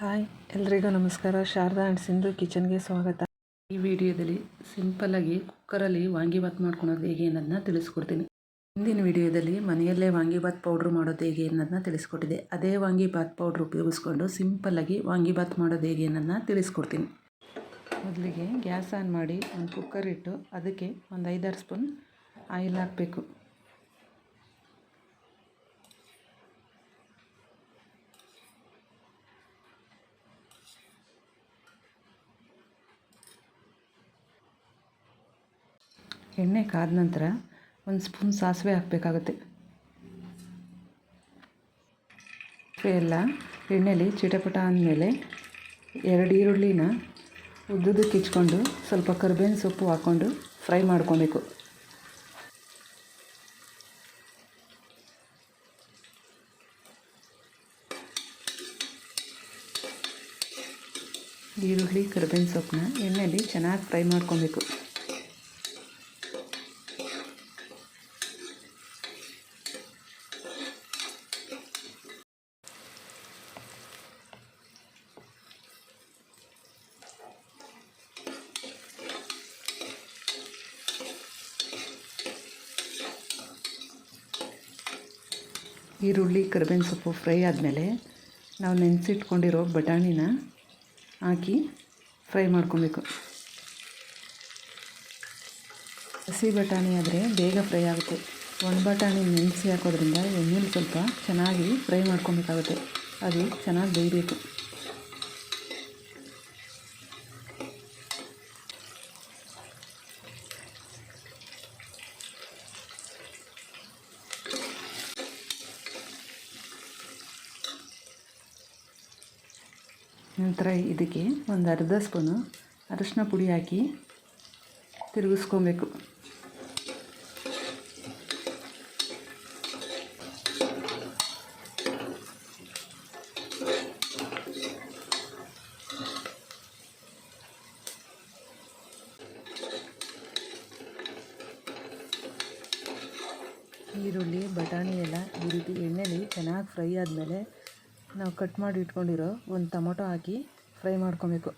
Hi, ಎಲ್ರಿಗೂ ನಮಸ್ಕಾರ. Sharada and Sindhu ಕಿಚನ್ಗೆ ಸ್ವಾಗತ. ಈ ವಿಡಿಯೋದಲ್ಲಿ ಸಿಂಪಲ್ಲಾಗಿ ಕುಕ್ಕರಲ್ಲಿ ವಾಂಗಿಬಾತ್ ಮಾಡ್ಕೊಳೋದು ಹೇಗೆ ಅನ್ನೋದನ್ನ ತಿಳಿಸ್ಕೊಡ್ತೀನಿ. ಹಿಂದಿನ ವಿಡಿಯೋದಲ್ಲಿ ಮನೆಯಲ್ಲೇ ವಾಂಗಿಬಾತ್ ಪೌಡ್ರ್ ಮಾಡೋದು ಹೇಗೆ ಅನ್ನೋದನ್ನ ತಿಳಿಸ್ಕೊಟ್ಟಿದೆ ಅದೇ ವಾಂಗಿಬಾತ್ ಪೌಡ್ರ್ ಉಪಯೋಗಿಸ್ಕೊಂಡು ಸಿಂಪಲ್ಲಾಗಿ ವಾಂಗಿಬಾತ್ ಮಾಡೋದು ಹೇಗೆ ಅನ್ನೋದನ್ನ ತಿಳಿಸ್ಕೊಡ್ತೀನಿ. ಮೊದಲಿಗೆ ಗ್ಯಾಸ್ ಆನ್ ಮಾಡಿ ಒಂದು ಕುಕ್ಕರ್ ಇಟ್ಟು ಅದಕ್ಕೆ ಒಂದು ಐದಾರು ಸ್ಪೂನ್ ಆಯಿಲ್ ಹಾಕಬೇಕು. ಎಣ್ಣೆ ಕಾದ ನಂತರ ಒಂದು ಸ್ಪೂನ್ ಸಾಸಿವೆ ಹಾಕಬೇಕಾಗುತ್ತೆ. ಎಲ್ಲ ಎಣ್ಣೆಲಿ ಚಿಟಪಟ ಅಂದಮೇಲೆ ಎರಡು ಈರುಳ್ಳಿನ ಉದ್ದುದಕ್ಕೆ ಕಿಚ್ಕೊಂಡು ಸ್ವಲ್ಪ ಕರ್ಬೇವಿನ ಸೊಪ್ಪು ಹಾಕ್ಕೊಂಡು ಫ್ರೈ ಮಾಡ್ಕೊಬೇಕು. ಈರುಳ್ಳಿ, ಕರ್ಬೇವಿನ ಸೊಪ್ಪನ್ನ ಎಣ್ಣೆಯಲ್ಲಿ ಚೆನ್ನಾಗಿ ಫ್ರೈ ಮಾಡ್ಕೊಬೇಕು. ಈರುಳ್ಳಿ, ಕರಿಬೇವಿನ ಸೊಪ್ಪು ಫ್ರೈ ಆದಮೇಲೆ ನಾವು ನೆನೆಸಿಟ್ಕೊಂಡಿರೋ ಬಟಾಣಿನ ಹಾಕಿ ಫ್ರೈ ಮಾಡ್ಕೊಬೇಕು. ಹಸಿ ಬಟಾಣಿ ಆದರೆ ಬೇಗ ಫ್ರೈ ಆಗುತ್ತೆ. ಒಣ ಬಟಾಣಿ ನೆನೆಸಿ ಹಾಕೋದ್ರಿಂದ ಎಣ್ಣೆಲಿ ಸ್ವಲ್ಪ ಚೆನ್ನಾಗಿ ಫ್ರೈ ಮಾಡ್ಕೊಬೇಕಾಗುತ್ತೆ. ಅದು ಚೆನ್ನಾಗಿ ಬೇಯಬೇಕು. ನಂತರ ಇದಕ್ಕೆ ಒಂದು ಅರ್ಧ ಸ್ಪೂನು ಅರಶಿನ ಪುಡಿ ಹಾಕಿ ತಿರುಗಿಸ್ಕೊಬೇಕು. ಈರುಳ್ಳಿ, ಬಟಾಣಿ ಎಲ್ಲ ಈ ರೀತಿ ಎಣ್ಣೆಲಿ ಚೆನ್ನಾಗಿ ಫ್ರೈ ಆದಮೇಲೆ ನಾವು ಕಟ್ ಮಾಡಿ ಇಟ್ಕೊಂಡಿರೋ ಒಂದು ಟೊಮೊಟೊ ಹಾಕಿ ಫ್ರೈ ಮಾಡ್ಕೊಬೇಕು.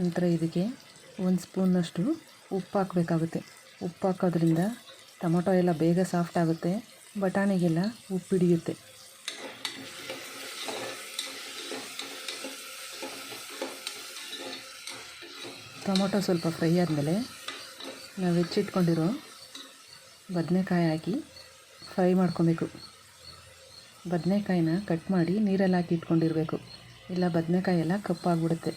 ನಂತರ ಇದಕ್ಕೆ ಒಂದು ಸ್ಪೂನಷ್ಟು ಉಪ್ಪು ಹಾಕಬೇಕಾಗುತ್ತೆ. ಉಪ್ಪು ಹಾಕೋದ್ರಿಂದ ಟೊಮೊಟೊ ಎಲ್ಲ ಬೇಗ ಸಾಫ್ಟ್ ಆಗುತ್ತೆ, ಬಟಾಣಿಗೆಲ್ಲ ಉಪ್ಪು ಹಿಡಿಯುತ್ತೆ. ಟೊಮೊಟೊ ಸ್ವಲ್ಪ ಫ್ರೈ ಆದಮೇಲೆ ನಾವು ಹೆಚ್ಚಿಟ್ಕೊಂಡಿರೋ ಬದನೆಕಾಯಿ ಹಾಕಿ ಫ್ರೈ ಮಾಡ್ಕೊಬೇಕು. ಬದನೆಕಾಯಿನ ಕಟ್ ಮಾಡಿ ನೀರಲ್ಲಿ ಹಾಕಿ ಇಟ್ಕೊಂಡಿರಬೇಕು. ಇಲ್ಲ, ಬದನೆಕಾಯಿ ಎಲ್ಲ ಕಪ್ಪಾಗ್ಬಿಡುತ್ತೆ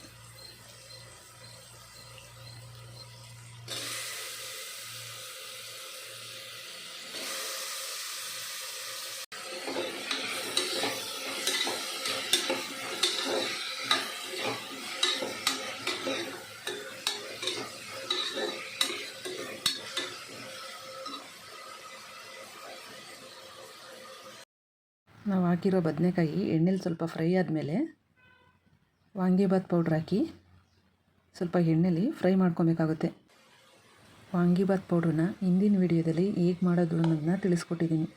ನಾವು ಹಾಕಿರೋ ಬದನೆಕಾಯಿ ಎಣ್ಣೆಲಿ ಸ್ವಲ್ಪ ಫ್ರೈ ಆದಮೇಲೆ ವಾಂಗಿಬಾತ್ ಪೌಡ್ರ್ ಹಾಕಿ ಸ್ವಲ್ಪ ಎಣ್ಣೆಲಿ ಫ್ರೈ ಮಾಡ್ಕೊಬೇಕಾಗುತ್ತೆ. ವಾಂಗಿಬಾತ್ ಪೌಡ್ರನ್ನ ಹಿಂದಿನ ವಿಡಿಯೋದಲ್ಲಿ ಹೇಗೆ ಮಾಡೋದು ಅನ್ನೋದನ್ನ ತಿಳಿಸ್ಕೊಟ್ಟಿದ್ದೀನಿ.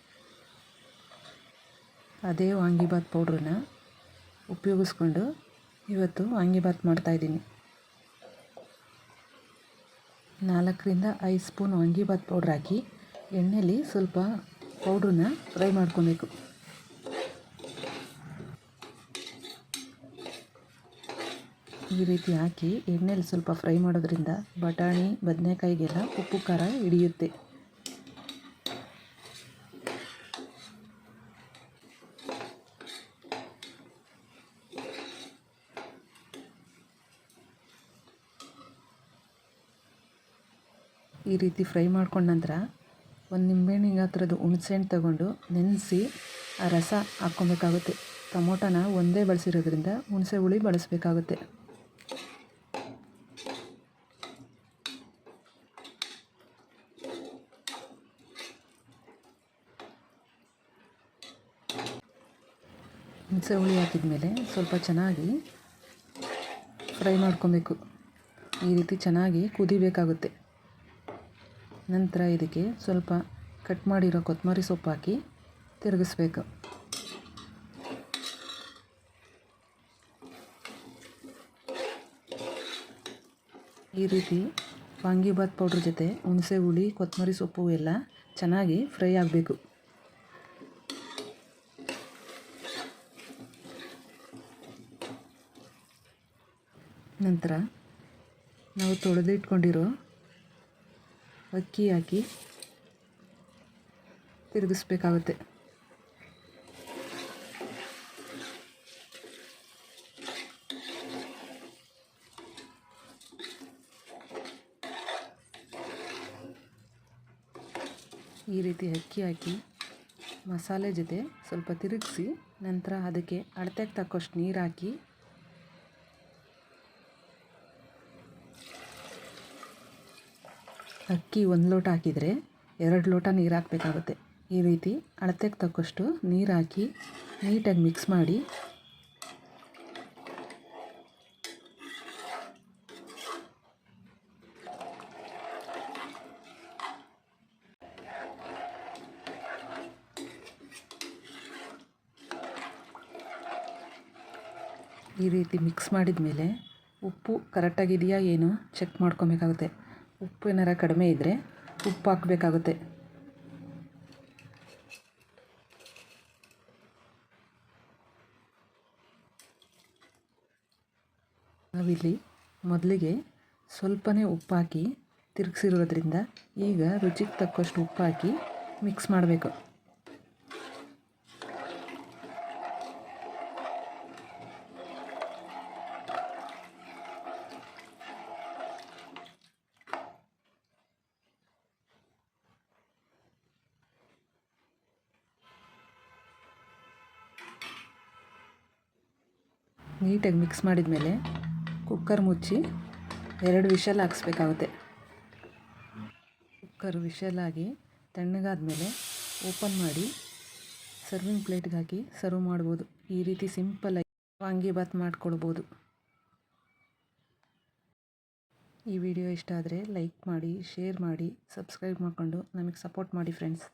ಅದೇ ವಾಂಗಿಬಾತ್ ಪೌಡ್ರನ್ನ ಉಪಯೋಗಿಸ್ಕೊಂಡು ಇವತ್ತು ವಾಂಗಿಬಾತ್ ಮಾಡ್ತಾಯಿದ್ದೀನಿ ನಾಲ್ಕರಿಂದ ಐದು ಸ್ಪೂನ್ ವಾಂಗಿಬಾತ್ ಪೌಡ್ರ್ ಹಾಕಿ ಎಣ್ಣೆಲಿ ಸ್ವಲ್ಪ ಪೌಡ್ರನ್ನ ಫ್ರೈ ಮಾಡ್ಕೊಬೇಕು. ಈ ರೀತಿ ಹಾಕಿ ಎಣ್ಣೆಲಿ ಸ್ವಲ್ಪ ಫ್ರೈ ಮಾಡೋದ್ರಿಂದ ಬಟಾಣಿ, ಬದನೆಕಾಯಿಗೆಲ್ಲ ಉಪ್ಪು, ಖಾರ ಹಿಡಿಯುತ್ತೆ. ಈ ರೀತಿ ಫ್ರೈ ಮಾಡ್ಕೊಂಡ ನಂತರ ಒಂದು ನಿಂಬೆಹಣ್ಣಿಗೆ ಹತ್ರದ್ದು ಹುಣಸೆಹಣ್ಣು ತಗೊಂಡು ನೆನೆಸಿ ಆ ರಸ ಹಾಕ್ಕೊಬೇಕಾಗುತ್ತೆ. ಟೊಮೊಟೊನ ಒಂದೇ ಬಳಸಿರೋದ್ರಿಂದ ಹುಣಸೆ ಹುಳಿ ಬಳಸಬೇಕಾಗುತ್ತೆ. ಹುಣಸೆ ಹುಳಿ ಹಾಕಿದ್ಮೇಲೆ ಸ್ವಲ್ಪ ಚೆನ್ನಾಗಿ ಫ್ರೈ ಮಾಡ್ಕೊಬೇಕು. ಈ ರೀತಿ ಚೆನ್ನಾಗಿ ಕುದಿಬೇಕಾಗುತ್ತೆ. ನಂತರ ಇದಕ್ಕೆ ಸ್ವಲ್ಪ ಕಟ್ ಮಾಡಿರೋ ಕೊತ್ತಂಬರಿ ಸೊಪ್ಪು ಹಾಕಿ ತಿರುಗಿಸ್ಬೇಕು. ಈ ರೀತಿ ವಾಂಗಿಬಾತ್ ಪೌಡ್ರ್ ಜೊತೆ ಹುಣಸೆ ಹುಳಿ, ಕೊತ್ತಂಬರಿ ಸೊಪ್ಪು ಎಲ್ಲ ಚೆನ್ನಾಗಿ ಫ್ರೈ ಆಗಬೇಕು. ನಂತರ ನಾವು ತೊಳೆದಿಟ್ಕೊಂಡಿರೋ ಅಕ್ಕಿ ಹಾಕಿ ತಿರುಗಿಸ್ಬೇಕಾಗುತ್ತೆ. ಈ ರೀತಿ ಅಕ್ಕಿ ಹಾಕಿ ಮಸಾಲೆ ಜೊತೆ ಸ್ವಲ್ಪ ತಿರುಗಿಸಿ ನಂತರ ಅದಕ್ಕೆ ಅಳತೆಗೆ ತಕ್ಕಷ್ಟು ನೀರು ಹಾಕಿ ಅಕ್ಕಿ ಒಂದು ಲೋಟ ಹಾಕಿದರೆ ಎರಡು ಲೋಟ ನೀರು ಹಾಕಬೇಕಾಗುತ್ತೆ. ಈ ರೀತಿ ಅಳತೆಗೆ ತಕ್ಕಷ್ಟು ನೀರು ಹಾಕಿ ನೀಟಾಗಿ ಮಿಕ್ಸ್ ಮಾಡಿ. ಈ ರೀತಿ ಮಿಕ್ಸ್ ಮಾಡಿದ ಮೇಲೆ ಉಪ್ಪು ಕರೆಕ್ಟಾಗಿದೆಯಾ ಏನು ಚೆಕ್ ಮಾಡ್ಕೊಬೇಕಾಗುತ್ತೆ. ಉಪ್ಪು ಏನಾರ ಕಡಿಮೆ ಇದ್ದರೆ ಉಪ್ಪು ಹಾಕಬೇಕಾಗುತ್ತೆ. ನಾವಿಲ್ಲಿ ಮೊದಲಿಗೆ ಸ್ವಲ್ಪನೇ ಉಪ್ಪು ಹಾಕಿ ತಿರುಗಿಸಿರೋದ್ರಿಂದ ಈಗ ರುಚಿಗೆ ತಕ್ಕಷ್ಟು ಉಪ್ಪು ಹಾಕಿ ಮಿಕ್ಸ್ ಮಾಡಬೇಕು. ನೀಟಾಗಿ ಮಿಕ್ಸ್ ಮಾಡಿದ ಮೇಲೆ ಕುಕ್ಕರ್ ಮುಚ್ಚಿ ಎರಡು ವಿಷಲ್ ಹಾಕ್ಸ್ಬೇಕಾಗುತ್ತೆ. ಕುಕ್ಕರ್ ವಿಷಲ್ ಆಗಿ ತಣ್ಣಗಾದ ಮೇಲೆ ಓಪನ್ ಮಾಡಿ ಸರ್ವಿಂಗ್ ಪ್ಲೇಟ್ಗೆ ಹಾಕಿ ಸರ್ವ್ ಮಾಡ್ಬೋದು. ಈ ರೀತಿ ಸಿಂಪಲ್ಲಾಗಿ ವಾಂಗಿಬಾತ್ ಮಾಡ್ಕೊಳ್ಬೋದು. ಈ ವಿಡಿಯೋ ಇಷ್ಟ ಆದರೆ ಲೈಕ್ ಮಾಡಿ, ಶೇರ್ ಮಾಡಿ, ಸಬ್ಸ್ಕ್ರೈಬ್ ಮಾಡಿಕೊಂಡು ನಮಗೆ ಸಪೋರ್ಟ್ ಮಾಡಿ ಫ್ರೆಂಡ್ಸ್